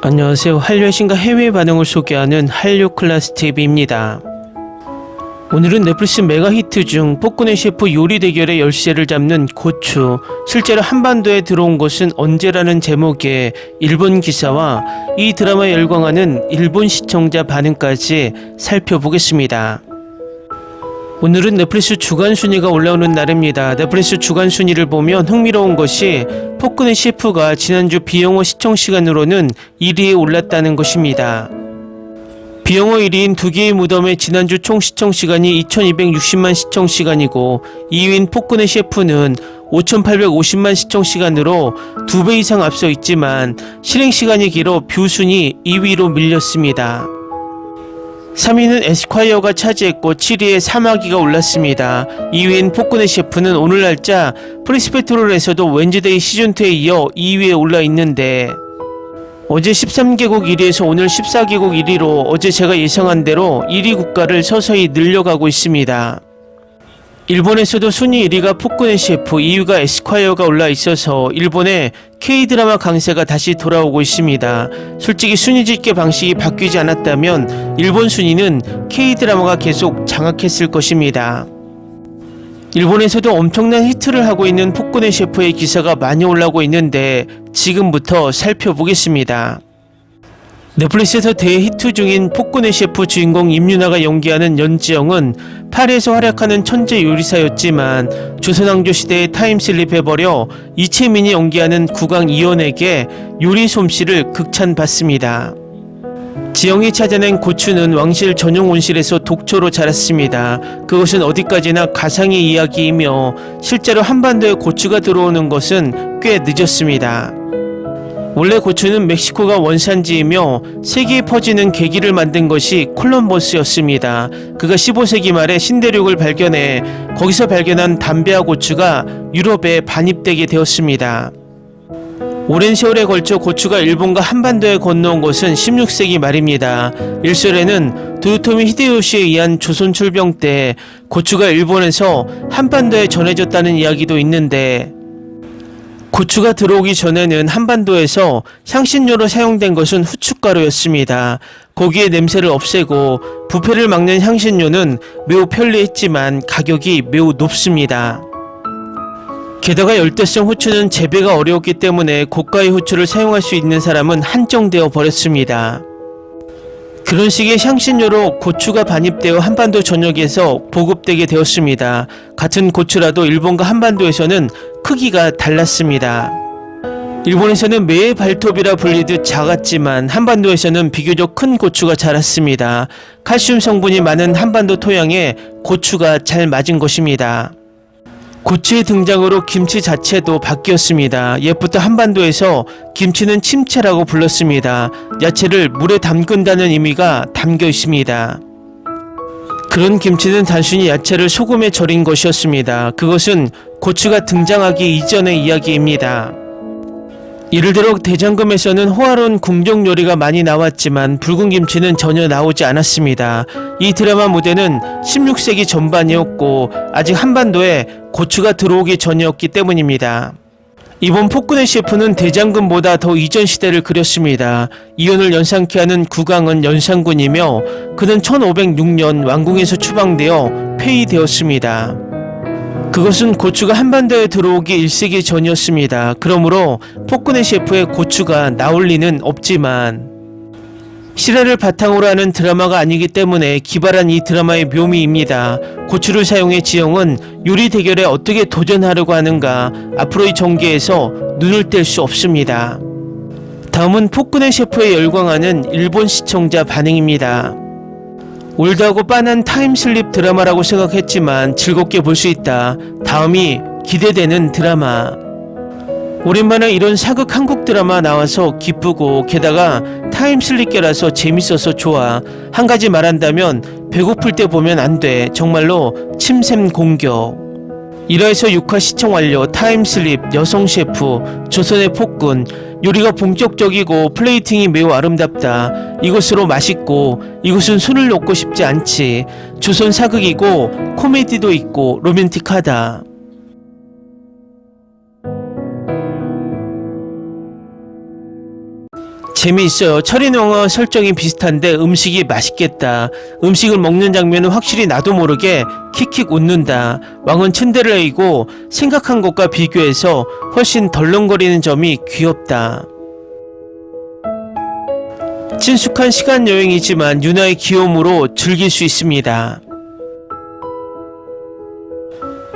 안녕하세요. 한류의 신과 해외 반응을 소개하는 한류 클래스 TV입니다. 오늘은 넷플릭스 메가 히트 중 폭군의 셰프 요리 대결의 열쇠를 잡는 고추. 실제로 한반도에 들어온 것은 언제라는 제목의 일본 기사와 이 드라마에 열광하는 일본 시청자 반응까지 살펴보겠습니다. 오늘은 넷플릭스 주간 순위가 올라오는 날입니다. 넷플릭스 주간 순위를 보면 흥미로운 것이 폭군의 셰프가 지난주 비영어 시청 시간으로는 1위에 올랐다는 것입니다. 비영어 1위인 두 개의 무덤의 지난주 총 시청 시간이 2260만 시청 시간이고 2위인 폭군의 셰프는 5850만 시청 시간으로 두배 이상 앞서 있지만 실행 시간이 길어 뷰 순위 2위로 밀렸습니다. 3위는 에스콰이어가 차지했고 7위에 사마귀가 올랐습니다. 2위인 폭군의 셰프는 오늘 날짜 프리스페트롤에서도 웬즈데이 시즌2에 이어 2위에 올라 있는데 어제 13개국 1위에서 오늘 14개국 1위로 어제 제가 예상한 대로 1위 국가를 서서히 늘려가고 있습니다. 일본에서도 순위 1위가 폭군의 셰프, 2위가 에스콰이어가 올라 있어서 일본의 K-드라마 강세가 다시 돌아오고 있습니다. 솔직히 순위 집계 방식이 바뀌지 않았다면 일본 순위는 K-드라마가 계속 장악했을 것입니다. 일본에서도 엄청난 히트를 하고 있는 폭군의 셰프의 기사가 많이 올라오고 있는데 지금부터 살펴보겠습니다. 넷플릭스에서 대히트 중인 폭군의 셰프 주인공 임윤아가 연기하는 연지영은 파리에서 활약하는 천재 요리사였지만 조선왕조 시대에 타임슬립해버려 이채민이 연기하는 국왕 이원에게 요리 솜씨를 극찬받습니다. 지영이 찾아낸 고추는 왕실 전용 온실에서 독초로 자랐습니다. 그것은 어디까지나 가상의 이야기이며 실제로 한반도에 고추가 들어오는 것은 꽤 늦었습니다. 원래 고추는 멕시코가 원산지이며 세계에 퍼지는 계기를 만든 것이 콜럼버스였습니다. 그가 15세기 말에 신대륙을 발견해 거기서 발견한 담배와 고추가 유럽에 반입되게 되었습니다. 오랜 세월에 걸쳐 고추가 일본과 한반도에 건너온 것은 16세기 말입니다. 일설에는 도요토미 히데요시에 의한 조선 출병 때 고추가 일본에서 한반도에 전해졌다는 이야기도 있는데 고추가 들어오기 전에는 한반도에서 향신료로 사용된 것은 후춧가루였습니다. 고기의 냄새를 없애고 부패를 막는 향신료는 매우 편리했지만 가격이 매우 높습니다. 게다가 열대성 후추는 재배가 어려웠기 때문에 고가의 후추를 사용할 수 있는 사람은 한정되어 버렸습니다. 그런 식의 향신료로 고추가 반입되어 한반도 전역에서 보급되게 되었습니다. 같은 고추라도 일본과 한반도에서는 크기가 달랐습니다. 일본에서는 매의 발톱이라 불리듯 작았지만 한반도에서는 비교적 큰 고추가 자랐습니다. 칼슘 성분이 많은 한반도 토양에 고추가 잘 맞은 것입니다. 고추의 등장으로 김치 자체도 바뀌었습니다. 옛부터 한반도에서 김치는 침체라고 불렀습니다. 야채를 물에 담근다는 의미가 담겨 있습니다. 그런 김치는 단순히 야채를 소금에 절인 것이었습니다. 그것은 고추가 등장하기 이전의 이야기입니다. 예를 들어 대장금에서는 호화로운 궁정 요리가 많이 나왔지만 붉은 김치는 전혀 나오지 않았습니다. 이 드라마 무대는 16세기 전반이었고 아직 한반도에 고추가 들어오기 전이었기 때문입니다. 이번 폭군의 셰프는 대장금보다 더 이전 시대를 그렸습니다. 이혼을 연상케 하는 국왕은 연산군이며 그는 1506년 왕궁에서 추방되어 폐위되었습니다. 그것은 고추가 한반도에 들어오기 1세기 전이었습니다. 그러므로 폭군의 셰프의 고추가 나올 리는 없지만 실화를 바탕으로 하는 드라마가 아니기 때문에 기발한 이 드라마의 묘미입니다. 고추를 사용해 지영은 요리 대결에 어떻게 도전하려고 하는가 앞으로의 전개에서 눈을 뗄 수 없습니다. 다음은 폭군의 셰프에 열광하는 일본 시청자 반응입니다. 올드하고 빤한 타임슬립 드라마라고 생각했지만 즐겁게 볼 수 있다. 다음이 기대되는 드라마. 오랜만에 이런 사극 한국 드라마 나와서 기쁘고 게다가 타임슬립계라서 재밌어서 좋아. 한 가지 말한다면 배고플 때 보면 안 돼. 정말로 침샘 공격. 1화에서 6화 시청 완료 타임슬립 여성 셰프 조선의 폭군 요리가 본격적이고 플레이팅이 매우 아름답다. 이것으로 맛있고 이것은 손을 놓고 싶지 않지. 조선 사극이고 코미디도 있고 로맨틱하다 재미있어요. 철인왕어 설정이 비슷한데 음식이 맛있겠다. 음식을 먹는 장면은 확실히 나도 모르게 킥킥 웃는다. 왕은 츤데레이고 생각한 것과 비교해서 훨씬 덜렁거리는 점이 귀엽다. 친숙한 시간 여행이지만 유나의 귀여움으로 즐길 수 있습니다.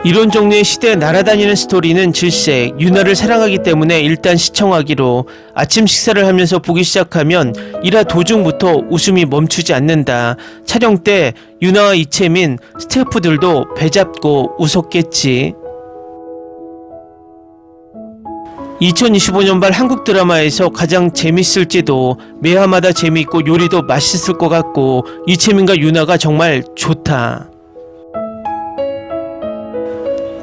이런 종류의 시대에 날아다니는 스토리는 질색, 유나를 사랑하기 때문에 일단 시청하기로 아침 식사를 하면서 보기 시작하면 일화 도중부터 웃음이 멈추지 않는다. 촬영 때 유나와 이채민, 스태프들도 배 잡고 웃었겠지. 2025년 발 한국 드라마에서 가장 재밌을지도 매화마다 재미있고 요리도 맛있을 것 같고 이채민과 유나가 정말 좋다.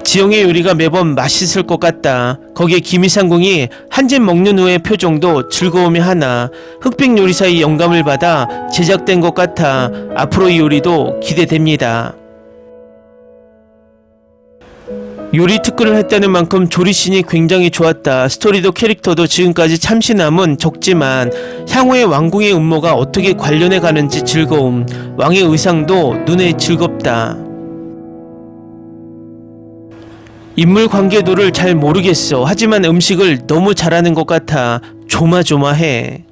지영의 요리가 매번 맛있을 것 같다. 거기에 김희상궁이 한 입 먹는 후의 표정도 즐거움이 하나. 흑백 요리사의 영감을 받아 제작된 것 같아. 앞으로 이 요리도 기대됩니다. 요리 특구를 했다는 만큼 조리씬이 굉장히 좋았다. 스토리도 캐릭터도 지금까지 참신함은 적지만 향후의 왕궁의 음모가 어떻게 관련해 가는지 즐거움. 왕의 의상도 눈에 즐겁다. 인물 관계도를 잘 모르겠어. 하지만 음식을 너무 잘하는 것 같아. 조마조마해.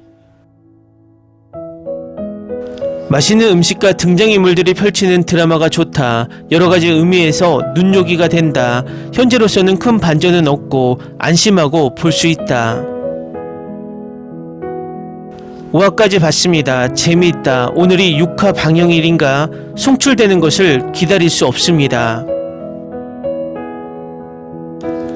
맛있는 음식과 등장인물들이 펼치는 드라마가 좋다. 여러 가지 의미에서 눈요기가 된다. 현재로서는 큰 반전은 없고 안심하고 볼 수 있다. 5화까지 봤습니다. 재미있다. 오늘이 6화 방영일인가? 송출되는 것을 기다릴 수 없습니다.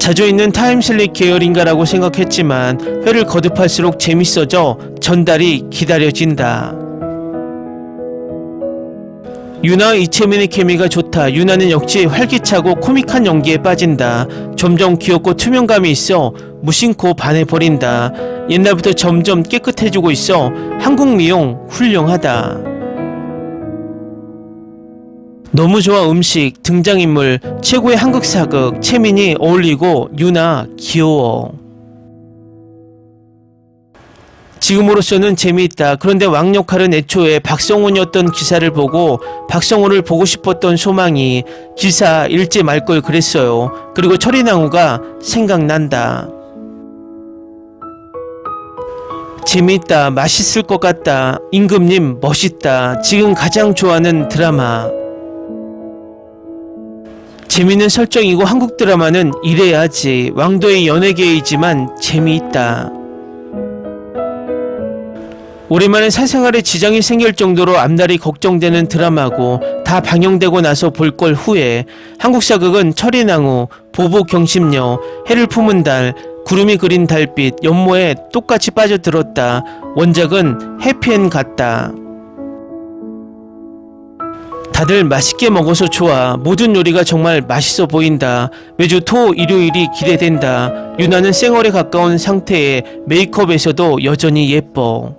자주 있는 타임슬립 계열인가라고 생각했지만 회를 거듭할수록 재밌어져 전달이 기다려진다. 유나 이채민의 케미가 좋다. 유나는 역시 활기차고 코믹한 연기에 빠진다. 점점 귀엽고 투명감이 있어 무심코 반해버린다. 옛날부터 점점 깨끗해지고 있어 한국 미용 훌륭하다. 너무 좋아 음식, 등장인물, 최고의 한국 사극, 채민이 어울리고 유나 귀여워. 지금으로서는 재미있다. 그런데 왕 역할은 애초에 박성훈이었던 기사를 보고 박성훈을 보고 싶었던 소망이 기사 읽지 말 걸 그랬어요. 그리고 철인왕후가 생각난다. 재미있다. 맛있을 것 같다. 임금님 멋있다. 지금 가장 좋아하는 드라마. 재미있는 설정이고 한국 드라마는 이래야지. 왕도의 연예계이지만 재미있다. 오랜만에 사생활에 지장이 생길 정도로 앞날이 걱정되는 드라마고 다 방영되고 나서 볼 걸 후에 한국 사극은 철인왕후, 보복 경심녀, 해를 품은 달, 구름이 그린 달빛, 연모에 똑같이 빠져들었다. 원작은 해피엔 같다. 다들 맛있게 먹어서 좋아. 모든 요리가 정말 맛있어 보인다. 매주 토, 일요일이 기대된다. 유나는 쌩얼에 가까운 상태에 메이크업에서도 여전히 예뻐.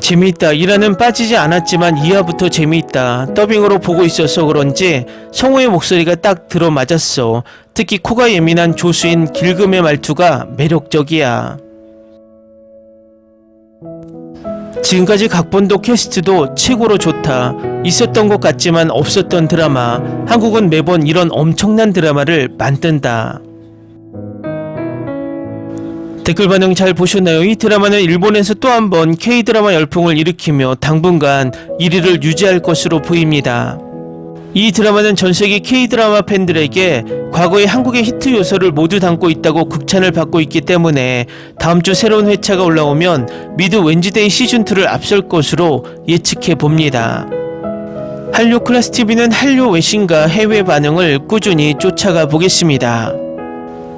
재미있다. 일화는 빠지지 않았지만 2화부터 재미있다. 더빙으로 보고 있어서 그런지 성우의 목소리가 딱 들어맞았어. 특히 코가 예민한 조수인 길금의 말투가 매력적이야. 지금까지 각본도 캐스트도 최고로 좋다. 있었던 것 같지만 없었던 드라마. 한국은 매번 이런 엄청난 드라마를 만든다. 댓글 반응 잘 보셨나요? 이 드라마는 일본에서 또 한 번 K-드라마 열풍을 일으키며 당분간 1위를 유지할 것으로 보입니다. 이 드라마는 전 세계 K-드라마 팬들에게 과거의 한국의 히트 요소를 모두 담고 있다고 극찬을 받고 있기 때문에 다음 주 새로운 회차가 올라오면 미드 웬즈데이 시즌2를 앞설 것으로 예측해 봅니다. 한류 클래스 TV는 한류 외신과 해외 반응을 꾸준히 쫓아가 보겠습니다.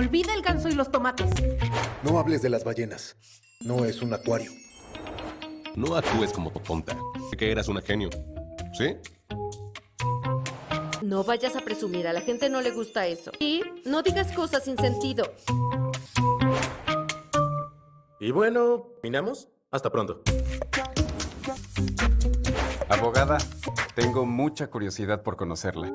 Olvida el ganso y los tomates. No hables de las ballenas. No es un acuario. No actúes como tonta. Que eras una genio. ¿Sí? No vayas a presumir, a la gente no le gusta eso. Y no digas cosas sin sentido. Y bueno, ¿terminamos? Hasta pronto. Abogada, tengo mucha curiosidad por conocerla.